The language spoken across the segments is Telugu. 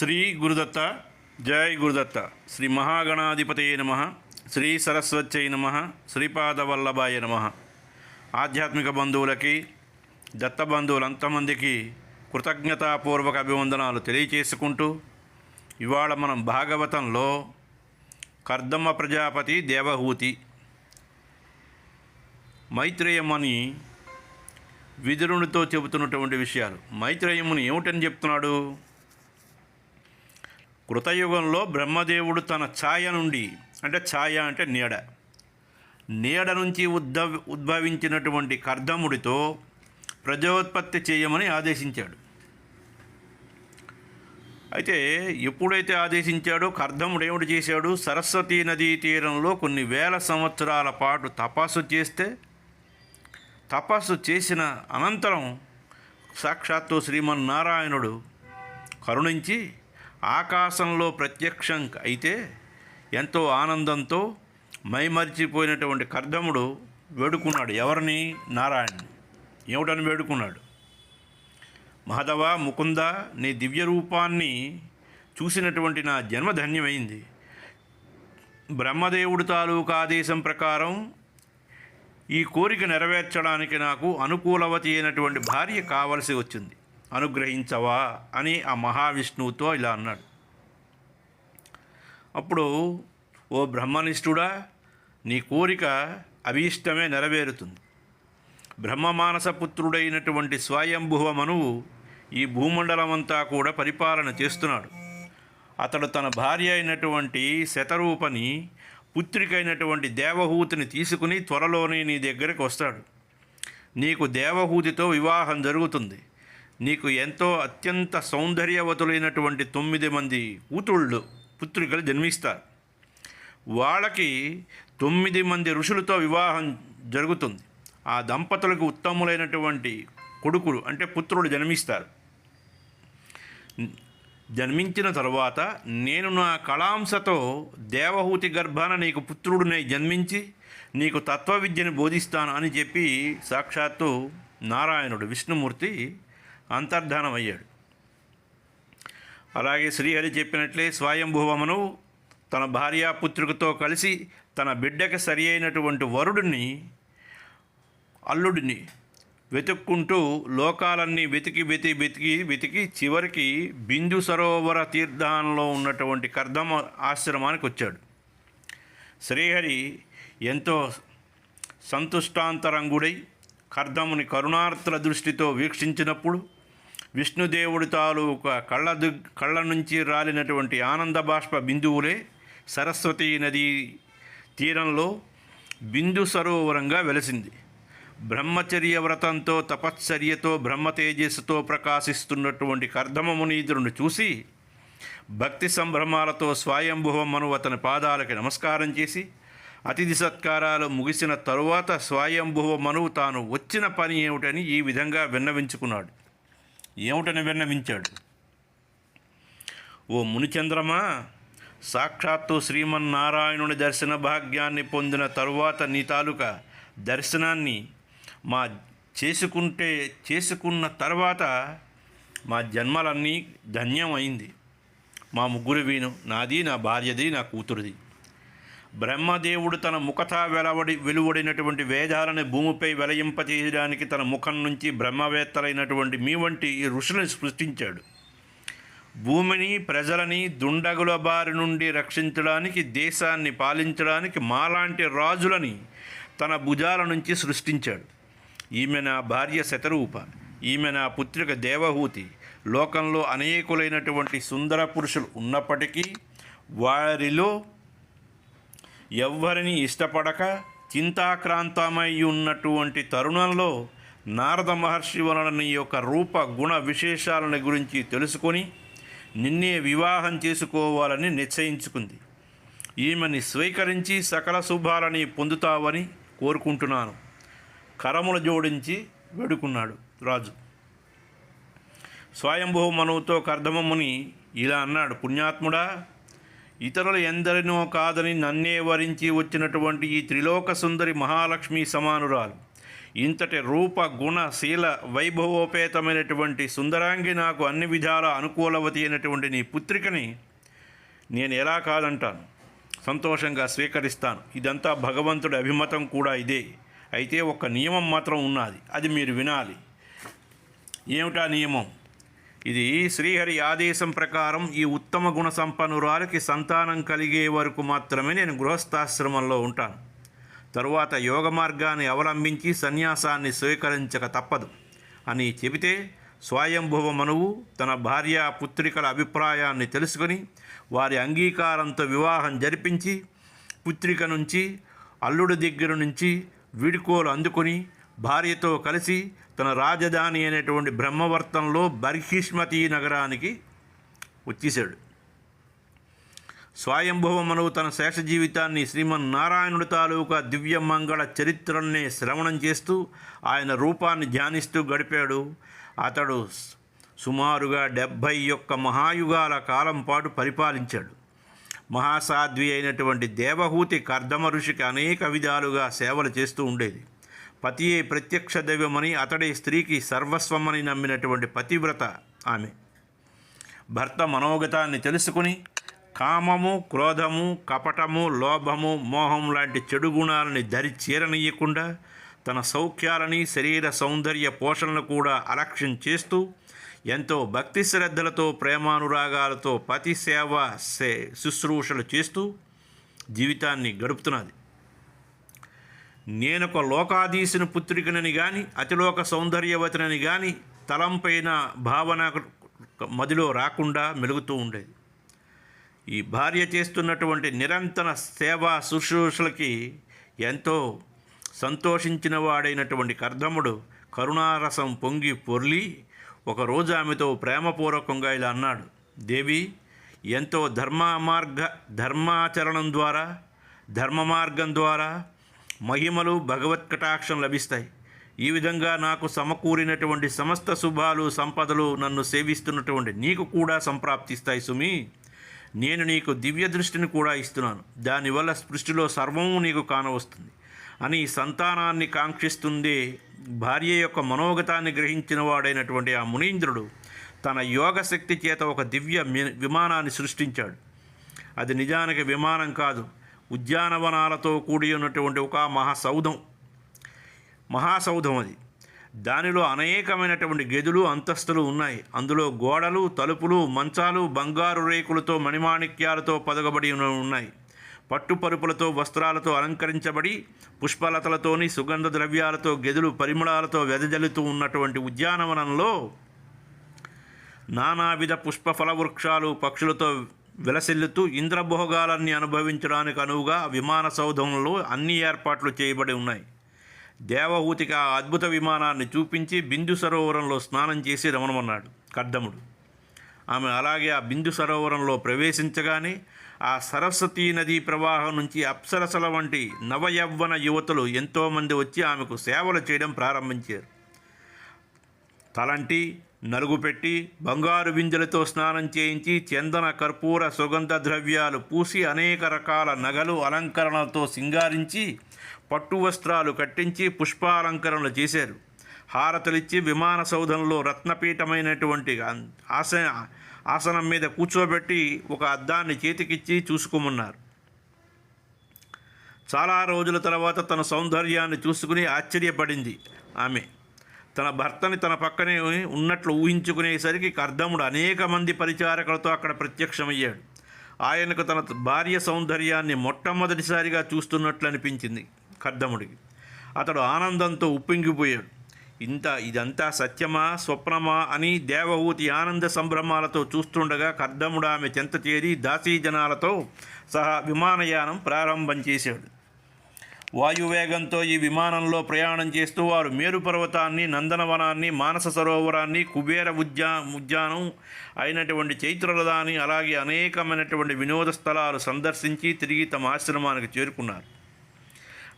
శ్రీ గురుదత్త జై గురుదత్త. శ్రీ మహాగణాధిపతయ నమ. శ్రీ సరస్వత్యై నమ. శ్రీపాదవల్లభాయ నమ. ఆధ్యాత్మిక బంధువులకి దత్త బంధువులు అంతమందికి కృతజ్ఞతాపూర్వక అభివందనాలు తెలియచేసుకుంటూ ఇవాళ మనం భాగవతంలో కర్దమ్మ ప్రజాపతి దేవహూతి మైత్రేయమని విదురునితో చెబుతున్నటువంటి విషయాలు. మైత్రేయముని ఏమిటని చెప్తున్నాడు? కృతయుగంలో బ్రహ్మదేవుడు తన ఛాయ నుండి అంటే ఛాయ అంటే నీడ నీడ నుంచి ఉద్భవ ఉద్భవించినటువంటి కర్దముడితో ప్రజోత్పత్తి చేయమని ఆదేశించాడు. అయితే ఎప్పుడైతే ఆదేశించాడో కర్దముడు ఏమిటి చేశాడు? సరస్వతీ నదీ తీరంలో కొన్ని వేల సంవత్సరాల పాటు తపస్సు చేస్తే తపస్సు చేసిన అనంతరం సాక్షాత్తు శ్రీమన్నారాయణుడు కరుణించి ఆకాశంలో ప్రత్యక్షం అయితే ఎంతో ఆనందంతో మైమరిచిపోయినటువంటి కర్దముడు వేడుకున్నాడు. ఎవరిని? నారాయణ్ ఏమిటని వేడుకున్నాడు? మాధవ ముకుంద నీ దివ్య రూపాన్ని చూసినటువంటి నా జన్మ ధన్యమైంది. బ్రహ్మదేవుడు తాలూకు ఆదేశం ప్రకారం ఈ కోరిక నెరవేర్చడానికి నాకు అనుకూలవతి అయినటువంటి భార్య కావలసి వచ్చింది. అనుగ్రహించవా అని ఆ మహావిష్ణువుతో ఇలా అన్నాడు. అప్పుడు ఓ బ్రహ్మనిష్ఠుడా నీ కోరిక అభీష్టమే నెరవేరుతుంది. బ్రహ్మమానస పుత్రుడైనటువంటి స్వయంభువ మనువు ఈ భూమండలమంతా కూడా పరిపాలన చేస్తున్నాడు. అతడు తన భార్య అయినటువంటి శతరూపని పుత్రికైనటువంటి దేవహూతిని తీసుకుని త్వరలోనే నీ దగ్గరికి వస్తాడు. నీకు దేవహూతితో వివాహం జరుగుతుంది. నీకు ఎంతో అత్యంత సౌందర్యవతులైనటువంటి తొమ్మిది మంది కూతుళ్ళు పుత్రికలు జన్మిస్తారు. వాళ్ళకి తొమ్మిది మంది ఋషులతో వివాహం జరుగుతుంది. ఆ దంపతులకు ఉత్తములైనటువంటి కొడుకులు అంటే పుత్రుడు జన్మిస్తారు. జన్మించిన తర్వాత నేను నా కళాంశతో దేవహూతి గర్భాన నీకు పుత్రుడిని జన్మించి నీకు తత్వ విద్యను బోధిస్తాను అని చెప్పి సాక్షాత్తు నారాయణుడు విష్ణుమూర్తి అంతర్ధానమయ్యాడు. అలాగే శ్రీహరి చెప్పినట్లే స్వయంభువమును తన భార్యాపుత్రికతో కలిసి తన బిడ్డకి సరి అయినటువంటి వరుడిని అల్లుడిని వెతుక్కుంటూ లోకాలన్నీ వెతికి వెతికి వెతికి వెతికి చివరికి బిందు సరోవర తీర్థంలో ఉన్నటువంటి కర్దమ ఆశ్రమానికి వచ్చాడు. శ్రీహరి ఎంతో సంతుష్టాంతరంగుడై కర్దముని కరుణార్తుల దృష్టితో వీక్షించినప్పుడు విష్ణుదేవుడి తాలూకా కళ్ళ దు కళ్ళ నుంచి రాలినటువంటి ఆనంద బాష్ప బిందువులే సరస్వతీ నదీ తీరంలో బిందు సరోవరంగా వెలసింది. బ్రహ్మచర్య వ్రతంతో తపశ్చర్యతో బ్రహ్మ తేజస్సుతో ప్రకాశిస్తున్నటువంటి కర్దమ మునీంద్రుని చూసి భక్తి సంభ్రమాలతో స్వయంభువమ్మను అతని పాదాలకి నమస్కారం చేసి అతిథి సత్కారాలు ముగిసిన తరువాత స్వయంభువ మనువు తాను వచ్చిన పని ఏమిటని ఈ విధంగా విన్నవించుకున్నాడు. ఏమిటని విన్నవించాడు. ఓ మునిచంద్రమా సాక్షాత్తు శ్రీమన్నారాయణుని దర్శన భాగ్యాన్ని పొందిన తరువాత నీ తాలూకా దర్శనాన్ని మా చేసుకుంటే చేసుకున్న తర్వాత మా జన్మలన్నీ ధన్యమైంది. మా ముగ్గురు వీణం నాది నా భార్యది నా కూతురిది. బ్రహ్మదేవుడు తన ముఖత వెలవడి వెలువడినటువంటి వేదాలను భూమిపై వెలయింపచేయడానికి తన ముఖం నుంచి బ్రహ్మవేత్తలైనటువంటి మీ వంటి ఈ ఋషులను సృష్టించాడు. భూమిని ప్రజలని దుండగుల బారి నుండి రక్షించడానికి దేశాన్ని పాలించడానికి మాలాంటి రాజులని తన భుజాల నుంచి సృష్టించాడు. ఈమె నా భార్య శతరూప ఈమె నా పుత్రిక దేవహూతి. లోకంలో అనేకులైనటువంటి సుందర పురుషులు ఉన్నప్పటికీ వారిలో ఎవ్వరిని ఇష్టపడక చింతాక్రాంతమై ఉన్నటువంటి తరుణంలో నారద మహర్షి వలన నీ యొక్క రూప గుణ విశేషాలను గురించి తెలుసుకొని నిన్నే వివాహం చేసుకోవాలని నిశ్చయించుకుంది. ఈమెని స్వీకరించి సకల శుభాలని పొందుతావని కోరుకుంటున్నాను. కరములు జోడించి వేడుకున్నాడు రాజు. స్వయంభూ మనువుతో కర్ధమముని ఇలా అన్నాడు పుణ్యాత్ముడా ఇతరులు ఎందరినో కాదని నన్నే వరించి వచ్చినటువంటి ఈ త్రిలోక సుందరి మహాలక్ష్మి సమానురాలు. ఇంతటి రూప గుణ శీల వైభవోపేతమైనటువంటి సుందరాంగి నాకు అన్ని విధాల అనుకూలవతి అయినటువంటి నీ పుత్రికని నేను ఎలా కాదంటాను? సంతోషంగా స్వీకరిస్తాను. ఇదంతా భగవంతుడి అభిమతం కూడా ఇదే. అయితే ఒక నియమం మాత్రం ఉన్నది. అది మీరు వినాలి. ఏమిటా నియమం? ఇది శ్రీహరి ఆదేశం ప్రకారం ఈ ఉత్తమ గుణ సంపన్నురాలకి సంతానం కలిగే వరకు మాత్రమే నేను గృహస్థాశ్రమంలో ఉంటాను. తరువాత యోగ మార్గాన్ని అవలంబించి సన్యాసాన్ని స్వీకరించక తప్పదు. అని చెబితే స్వయంభువ మనువు తన భార్య పుత్రికల అభిప్రాయాన్ని తెలుసుకొని వారి అంగీకారంతో వివాహం జరిపించి పుత్రిక నుంచి అల్లుడి దగ్గర నుంచి వీడుకోలు అందుకొని భార్యతో కలిసి తన రాజధాని అయినటువంటి బ్రహ్మవర్తంలో బర్హిష్మతి నగరానికి వచ్చేసాడు స్వయంభవమను తన శేష జీవితాన్ని శ్రీమన్నారాయణుడి తాలూకా దివ్య మంగళ చరిత్రల్ని శ్రవణం చేస్తూ ఆయన రూపాన్ని ధ్యానిస్తూ గడిపాడు. అతడు సుమారుగా డెబ్భై యొక్క మహాయుగాల కాలం పాటు పరిపాలించాడు. మహాసాధ్వి అయినటువంటి దేవహూతి కర్దమ ఋషికి అనేక విధాలుగా సేవలు చేస్తూ ఉండేది. పతియే ప్రత్యక్ష దైవమని అతడే స్త్రీకి సర్వస్వమని నమ్మినటువంటి పతివ్రత ఆమె. భర్త మనోగతాన్ని తెలుసుకుని కామము క్రోధము కపటము లోభము మోహం లాంటి చెడు గుణాలని దరి చేరనీయకుండా తన సౌఖ్యాలని శరీర సౌందర్య పోషణను కూడా అలక్ష్యం చేస్తూ ఎంతో భక్తి శ్రద్ధలతో ప్రేమానురాగాలతో పతి సేవ సే శుశ్రూషలు చేస్తూ జీవితాన్ని గడుపుతున్నది. నేనొక లోకాధీశుని పుత్రికనని కానీ అతిలోక సౌందర్యవతినని కానీ తలంపైన భావన మదిలో రాకుండా మెలుగుతూ ఉండేది. ఈ భార్య చేస్తున్నటువంటి నిరంతర సేవా శుశ్రూషలకి ఎంతో సంతోషించిన వాడైనటువంటి కర్ధముడు కరుణారసం పొంగి పొర్లి ఒకరోజు ఆమెతో ప్రేమపూర్వకంగా ఇలా అన్నాడు దేవి ఎంతో ధర్మ మార్గ ధర్మాచరణం ద్వారా ధర్మ మార్గం ద్వారా మహిమలు భగవత్ కటాక్షం లభిస్తాయి. ఈ విధంగా నాకు సమకూరినటువంటి సమస్త శుభాలు సంపదలు నన్ను సేవిస్తున్నటువంటి నీకు కూడా సంప్రాప్తిస్తాయి సుమి. నేను నీకు దివ్య దృష్టిని కూడా ఇస్తున్నాను. దానివల్ల సృష్టిలో సర్వము నీకు కానవస్తుంది. అని సంతానాన్ని కాంక్షిస్తుంది భార్య యొక్క మనోగతాన్ని గ్రహించిన వాడైనటువంటి ఆ మునీంద్రుడు తన యోగ శక్తి చేత ఒక దివ్య విమానాన్ని సృష్టించాడు. అది నిజానికి విమానం కాదు. ఉద్యానవనాలతో కూడి ఉన్నటువంటి ఒక మహాసౌధం. మహాసౌధం అది. దానిలో అనేకమైనటువంటి గదులు అంతస్తులు ఉన్నాయి. అందులో గోడలు తలుపులు మంచాలు బంగారు రేకులతో మణిమాణిక్యాలతో పదగబడి ఉన్నాయి. పట్టుపరుపులతో వస్త్రాలతో అలంకరించబడి పుష్పలతలతోని సుగంధ ద్రవ్యాలతో గదులు పరిమళాలతో వెదజల్లుతూ ఉన్నటువంటి ఉద్యానవనంలో నానావిధ పుష్ప ఫల వృక్షాలు పక్షులతో విలసిల్లుతూ ఇంద్రభోగాలన్నీ అనుభవించడానికి అనువుగా విమాన సౌధంలో అన్ని ఏర్పాట్లు చేయబడి ఉన్నాయి. దేవహూతికి ఆ అద్భుత విమానాన్ని చూపించి బిందు సరోవరంలో స్నానం చేసి రమణమన్నాడు కర్దముడు ఆమె అలాగే ఆ బిందు సరోవరంలో ప్రవేశించగానే ఆ సరస్వతీ నదీ ప్రవాహం నుంచి అప్సరసల వంటి నవయవ్వన యువతులు ఎంతోమంది వచ్చి ఆమెకు సేవలు చేయడం ప్రారంభించారు. తలంటి నలుగు పెట్టి బంగారు బిందెలతో స్నానం చేయించి చందన కర్పూర సుగంధ ద్రవ్యాలు పూసి అనేక రకాల నగలు అలంకరణలతో సింగారించి పట్టు వస్త్రాలు కట్టించి పుష్పాలంకరణలు చేశారు. హారతులిచ్చి విమాన సౌధంలో రత్నపీఠమైనటువంటి ఆసన ఆసనం మీద కూర్చోబెట్టి ఒక అద్దాన్ని చేతికిచ్చి చూసుకోమన్నారు. చాలా రోజుల తర్వాత తన సౌందర్యాన్ని చూసుకుని ఆశ్చర్యపడింది ఆమె. తన భర్తని తన పక్కనే ఉన్నట్లు ఊహించుకునేసరికి కర్దముడు అనేక మంది పరిచారకులతో అక్కడ ప్రత్యక్షమయ్యాడు. ఆయనకు తన భార్య సౌందర్యాన్ని మొట్టమొదటిసారిగా చూస్తున్నట్లు అనిపించింది కర్దముడికి. అతడు ఆనందంతో ఉప్పొంగిపోయాడు. ఇంత ఇదంతా సత్యమా స్వప్నమా అని దేవహూతి ఆనంద సంభ్రమాలతో చూస్తుండగా కర్దముడు ఆమె చెంత చేరి దాసీజనాలతో సహా విమానయానం ప్రారంభం చేశాడు. వాయువేగంతో ఈ విమానంలో ప్రయాణం చేస్తూ వారు మేరు పర్వతాన్ని నందనవనాన్ని మానస సరోవరాన్ని కుబేర ఉద్యా ఉద్యానం అయినటువంటి చైత్రరథాన్ని అలాగే అనేకమైనటువంటి వినోద స్థలాలు సందర్శించి తిరిగి తమ ఆశ్రమానికి చేరుకున్నారు.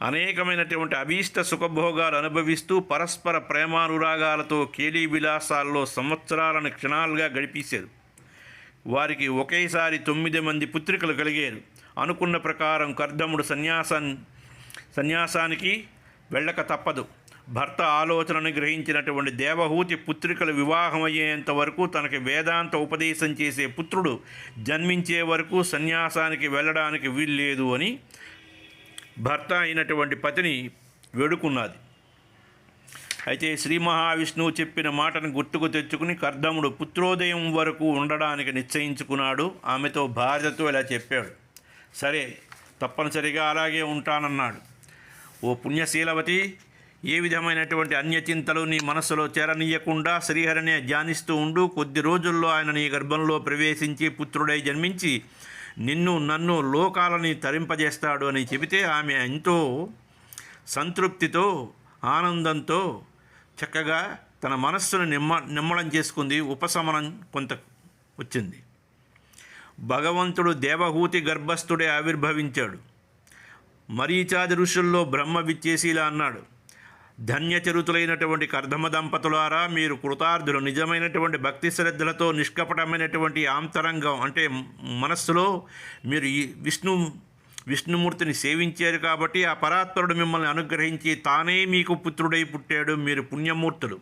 అనేకమైనటువంటి అభీష్ట సుఖభోగాలు అనుభవిస్తూ పరస్పర ప్రేమానురాగాలతో కేలీ విలాసాల్లో సంవత్సరాలను క్షణాలుగా గడిపేశారు. వారికి ఒకేసారి తొమ్మిది మంది పుత్రికలు కలిగారు. అనుకున్న ప్రకారం కర్దముడు సన్యాసం సన్యాసానికి వెళ్ళక తప్పదు. భర్త ఆలోచనను గ్రహించినటువంటి దేవహూతి పుత్రికలు వివాహమయ్యేంత వరకు తనకి వేదాంత ఉపదేశం చేసే పుత్రుడు జన్మించే వరకు సన్యాసానికి వెళ్ళడానికి వీల్లేదు అని భర్త అయినటువంటి పతిని వేడుకున్నది. అయితే శ్రీ మహావిష్ణువు చెప్పిన మాటను గుర్తుకు తెచ్చుకుని కర్దముడు పుత్రోదయం వరకు ఉండడానికి నిశ్చయించుకున్నాడు. ఆమెతో భార్యతో ఇలా చెప్పాడు. సరే తప్పనిసరిగా అలాగే ఉంటానన్నాడు. ఓ పుణ్యశీలవతి ఏ విధమైనటువంటి అన్యచింతలు నీ మనస్సులో చేరనీయకుండా శ్రీహరినే ధ్యానిస్తూ ఉండు. కొద్ది రోజుల్లో ఆయన నీ గర్భంలో ప్రవేశించి పుత్రుడై జన్మించి నిన్ను నన్ను లోకాలని తరింపజేస్తాడు అని చెబితే ఆమె ఎంతో సంతృప్తితో ఆనందంతో చక్కగా తన మనస్సును నిమ్మ నిమ్మడం చేసుకుంది. ఉపశమనం కొంత వచ్చింది. భగవంతుడు దేవహూతి గర్భస్థుడే ఆవిర్భవించాడు. మరీచాది ఋషుల్లో బ్రహ్మ విచ్చేసి ఇలా అన్నాడు. ధన్యచరుతులైనటువంటి కర్ధమ దంపతులారా మీరు కృతార్థులు నిజమైనటువంటి భక్తి శ్రద్ధలతో నిష్కపటమైనటువంటి ఆంతరంగం అంటే మనస్సులో మీరు ఈ విష్ణు విష్ణుమూర్తిని సేవించారు కాబట్టి ఆ పరాత్పరుడు మిమ్మల్ని అనుగ్రహించి తానే మీకు పుత్రుడై పుట్టాడు మీరు పుణ్యమూర్తులు.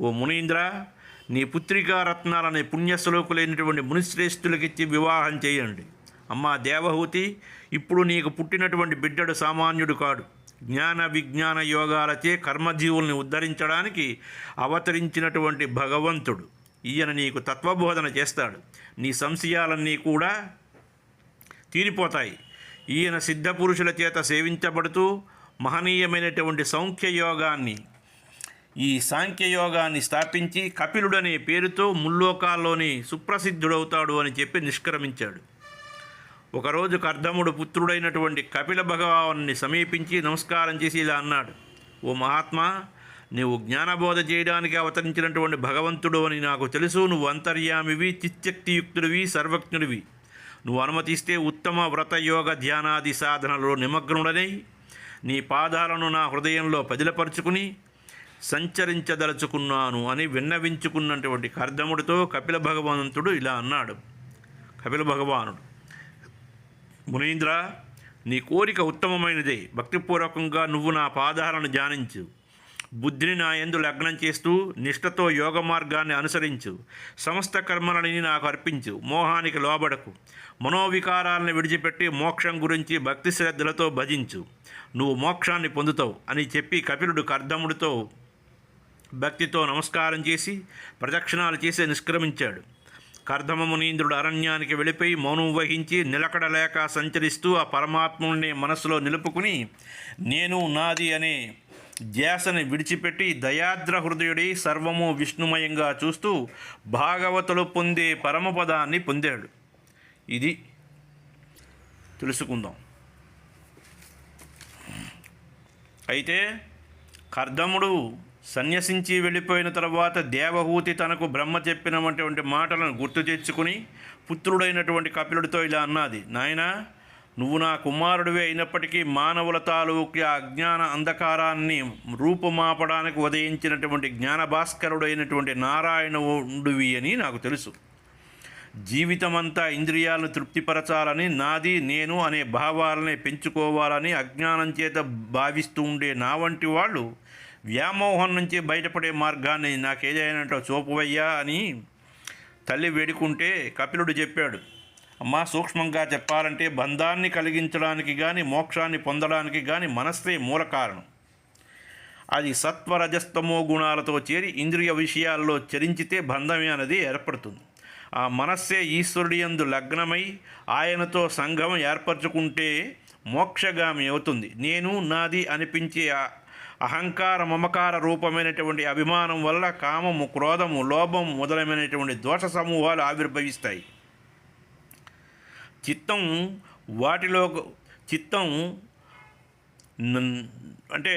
ఓ మునీంద్ర నీ పుత్రికా రత్నాలనే పుణ్యశ్లోకులైనటువంటి మునిశ్రేష్ఠులకిచ్చి వివాహం చేయండి. అమ్మా దేవహూతి ఇప్పుడు నీకు పుట్టినటువంటి బిడ్డడు సామాన్యుడు కాడు. జ్ఞాన విజ్ఞాన యోగాలచే కర్మజీవుల్ని ఉద్ధరించడానికి అవతరించినటువంటి భగవంతుడు. ఈయన నీకు తత్వబోధన చేస్తాడు. నీ సంశయాలన్నీ కూడా తీరిపోతాయి. ఈయన సిద్ధపురుషుల చేత సేవించబడుతూ మహనీయమైనటువంటి సౌఖ్యయోగాన్ని ఈ సాంఖ్యయోగాన్ని స్థాపించి కపిలుడనే పేరుతో ముల్లోకాల్లోని సుప్రసిద్ధుడవుతాడు అని చెప్పి నిష్క్రమించాడు. ఒకరోజు కర్దముడు పుత్రుడైనటువంటి కపిల భగవాన్ని సమీపించి నమస్కారం చేసి ఇలా అన్నాడు ఓ మహాత్మా నీవు జ్ఞానబోధ చేయడానికి అవతరించినటువంటి భగవంతుడు అని నాకు తెలుసు. నువ్వు అంతర్యామివి చిత్యక్తియుక్తుడివి సర్వజ్ఞుడివి. నువ్వు అనుమతిస్తే ఉత్తమ వ్రత యోగ ధ్యానాది సాధనలో నిమగ్నుడనై నీ పాదాలను నా హృదయంలో పదిలపరుచుకుని సంచరించదలుచుకున్నాను అని విన్నవించుకున్నటువంటి కర్దముడితో కపిల భగవంతుడు ఇలా అన్నాడు. కపిల భగవానుడు మునీంద్ర నీ కోరిక ఉత్తమమైనదే. భక్తిపూర్వకంగా నువ్వు నా పాదాలను ధ్యానించు. బుద్ధిని నా ఎందు లగ్నం చేస్తూ నిష్ఠతో యోగ మార్గాన్ని అనుసరించు. సమస్త కర్మలని నాకు అర్పించు. మోహానికి లోబడకు. మనోవికారాలను విడిచిపెట్టి మోక్షం గురించి భక్తి శ్రద్ధలతో భజించు. నువ్వు మోక్షాన్ని పొందుతావు అని చెప్పి కపిలుడు కర్ధముడితో భక్తితో నమస్కారం చేసి ప్రదక్షిణాలు చేసి నిష్క్రమించాడు. కర్దమ మునీంద్రుడు అరణ్యానికి వెళ్ళిపోయి మౌనం వహించి నిలకడ లేక సంచరిస్తూ ఆ పరమాత్ముని మనసులో నిలుపుకుని నేను నాది అనే ధ్యాసని విడిచిపెట్టి దయాద్ర హృదయుడి సర్వము విష్ణుమయంగా చూస్తూ భాగవతులు పొందే పరమపదాన్ని పొందాడు. ఇది తెలుసుకుందాం. అయితే కర్దముడు సన్యసించి వెళ్ళిపోయిన తర్వాత దేవహూతి తనకు బ్రహ్మ చెప్పినటువంటి మాటలను గుర్తు తెచ్చుకుని పుత్రుడైనటువంటి కపిలుడితో ఇలా అన్నది నాయనా నువ్వు నా కుమారుడివే అయినప్పటికీ మానవుల తాలూకి ఆ అజ్ఞాన అంధకారాన్ని రూపుమాపడానికి ఉదయించినటువంటి జ్ఞానభాస్కరుడైనటువంటి నారాయణుడివి అని నాకు తెలుసు. జీవితమంతా ఇంద్రియాలను తృప్తిపరచాలని నాది నేను అనే భావాలనే పెంచుకోవాలని అజ్ఞానం చేత భావిస్తూ ఉండే నా వంటి వాళ్ళు వ్యామోహం నుంచి బయటపడే మార్గాన్ని నాకేదైనా చూపవయ్యా అని తల్లి వేడుకుంటే కపిలుడు చెప్పాడు అమ్మా సూక్ష్మంగా చెప్పాలంటే బంధాన్ని కలిగించడానికి కానీ మోక్షాన్ని పొందడానికి కానీ మనస్సే మూల కారణం. అది సత్వరజస్తమో గుణాలతో చేరి ఇంద్రియ విషయాల్లో చరించితే బంధమే అనేది ఏర్పడుతుంది. ఆ మనస్సే ఈశ్వరుడి యందు లగ్నమై ఆయనతో సంఘం ఏర్పరచుకుంటే మోక్షగామి అవుతుంది. నేను నాది అనిపించే అహంకార మమకార రూపమైనటువంటి అభిమానం వల్ల కామము క్రోధము లోభం మొదలైనటువంటి దోష సమూహాలు ఆవిర్భవిస్తాయి. చిత్తం వాటిలో చిత్తం అంటే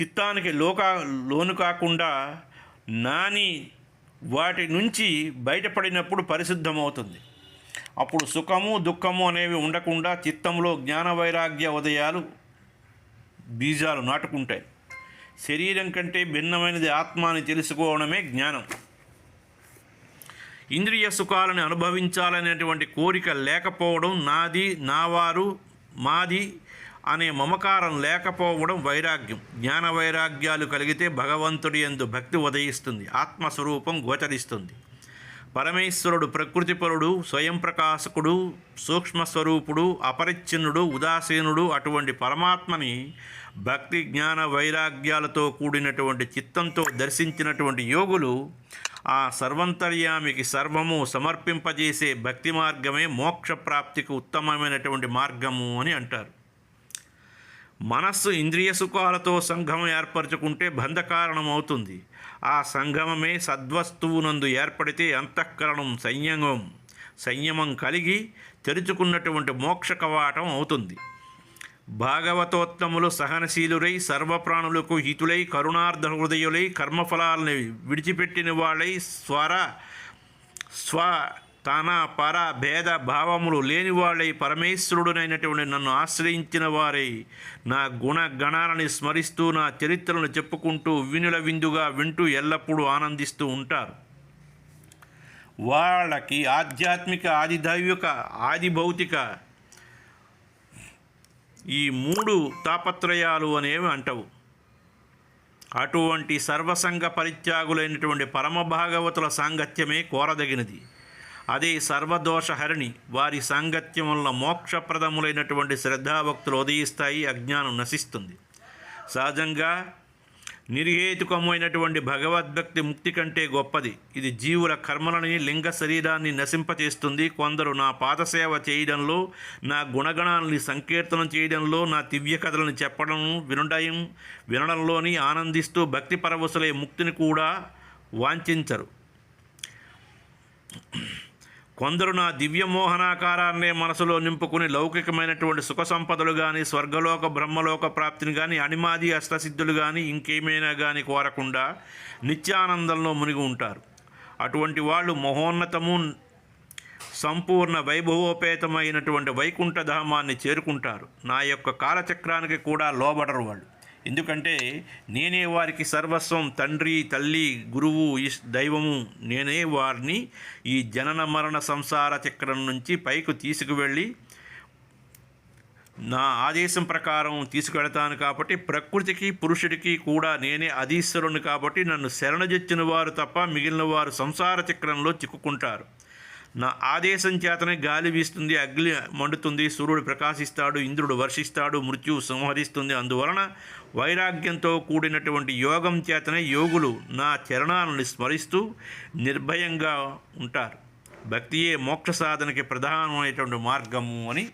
చిత్తానికి లోకా లోను కాకుండా నాని వాటి నుంచి బయటపడినప్పుడు పరిశుద్ధమవుతుంది. అప్పుడు సుఖము దుఃఖము అనేవి ఉండకుండా చిత్తంలో జ్ఞాన వైరాగ్య ఉదయాలు బీజాలు నాటుకుంటాయి. శరీరం కంటే భిన్నమైనది ఆత్మ అని తెలుసుకోవడమే జ్ఞానం. ఇంద్రియ సుఖాలను అనుభవించాలనేటువంటి కోరిక లేకపోవడం నాది నావారు మాది అనే మమకారం లేకపోవడం వైరాగ్యం. జ్ఞాన వైరాగ్యాలు కలిగితే భగవంతుడి ఎందు భక్తి ఉదయిస్తుంది ఆత్మస్వరూపం గోచరిస్తుంది. పరమేశ్వరుడు ప్రకృతిపరుడు స్వయం ప్రకాశకుడు సూక్ష్మస్వరూపుడు అపరిచ్ఛిన్నుడు ఉదాసీనుడు అటువంటి పరమాత్మని భక్తి జ్ఞాన వైరాగ్యాలతో కూడినటువంటి చిత్తంతో దర్శించినటువంటి యోగులు ఆ సర్వంతర్యామికి సర్వము సమర్పింపజేసే భక్తి మార్గమే మోక్ష ప్రాప్తికి ఉత్తమమైనటువంటి మార్గము అని అంటారు. మనస్సు ఇంద్రియ సుఖాలతో సంఘం ఏర్పరచుకుంటే బంధకారణం అవుతుంది ఆ సంగమమే సద్వస్తువునందు ఏర్పడితే అంతఃకరణం సంయమం సంయమం కలిగి తెరుచుకున్నటువంటి మోక్ష కవాటం అవుతుంది. భాగవతోత్తములు సహనశీలురై సర్వప్రాణులకు హితులై కరుణార్ధ హృదయులై కర్మఫలాలని విడిచిపెట్టిన వాళ్ళై స్వర స్వ తన పర భేద భావములు లేని వాళ్ళై పరమేశ్వరుడునైనటువంటి నన్ను ఆశ్రయించిన వారై నా గుణ గణాలని స్మరిస్తూ నా చరిత్రను చెప్పుకుంటూ వినుల విందుగా వింటూ ఎల్లప్పుడూ ఆనందిస్తూ ఉంటారు. వాళ్ళకి ఆధ్యాత్మిక ఆదిదైవిక ఆది భౌతిక ఈ మూడు తాపత్రయాలు అనేవి అంటవు. అటువంటి సర్వసంగ పరిత్యాగులైనటువంటి పరమభాగవతుల సాంగత్యమే కోరదగినది. అదే సర్వదోషహరిణి వారి సాంగత్యం వల్ల మోక్షప్రదములైనటువంటి శ్రద్ధాభక్తులు ఉదయిస్తాయి అజ్ఞానం నశిస్తుంది. సహజంగా నిర్హేతుకమైనటువంటి భగవద్భక్తి ముక్తి కంటే గొప్పది. ఇది జీవుల కర్మలని లింగ శరీరాన్ని నశింపచేస్తుంది. కొందరు నా పాదసేవ చేయడంలో నా గుణగణాలని సంకీర్తనం చేయడంలో నా దివ్య కథలను చెప్పడం వినడం వినడంలోని ఆనందిస్తూ భక్తి పరవశులే ముక్తిని కూడా వాంఛించరు. కొందరు నా దివ్య మోహనాకారాన్నే మనసులో నింపుకుని లౌకికమైనటువంటి సుఖ సంపదలు కానీ స్వర్గలోక బ్రహ్మలోక ప్రాప్తిని కానీ అనిమాది అష్టసిద్ధులు కానీ ఇంకేమైనా కానీ కోరకుండా నిత్యానందంలో మునిగి ఉంటారు. అటువంటి వాళ్ళు మహోన్నతము సంపూర్ణ వైభవోపేతమైనటువంటి వైకుంఠధామాన్ని చేరుకుంటారు. నా యొక్క కాలచక్రానికి కూడా లోబడరు వాళ్ళు. ఎందుకంటే నేనే వారికి సర్వస్వం తండ్రి తల్లి గురువు ఇస్ దైవము నేనే వారిని ఈ జనన మరణ సంసార చక్రం నుంచి పైకి తీసుకువెళ్ళి నా ఆదేశం ప్రకారం తీసుకెళ్తాను కాబట్టి ప్రకృతికి పురుషుడికి కూడా నేనే అధీశ్వరుని కాబట్టి నన్ను శరణజొచ్చిన వారు తప్ప మిగిలిన వారు సంసార చక్రంలో చిక్కుకుంటారు. నా ఆదేశం చేతనే గాలి వీస్తుంది అగ్ని మండుతుంది సూర్యుడు ప్రకాశిస్తాడు ఇంద్రుడు వర్షిస్తాడు మృత్యువు సంహరిస్తుంది. అందువలన వైరాగ్యంతో కూడినటువంటి యోగం చేతనే యోగులు నా చరణాలను స్మరిస్తూ నిర్భయంగా ఉంటారు. భక్తియే మోక్ష సాధనకి ప్రధానమైనటువంటి మార్గము అని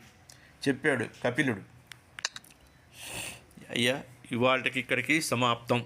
చెప్పాడు కపిలుడు. అయ్యా ఇవాళకి ఇక్కడికి సమాప్తం.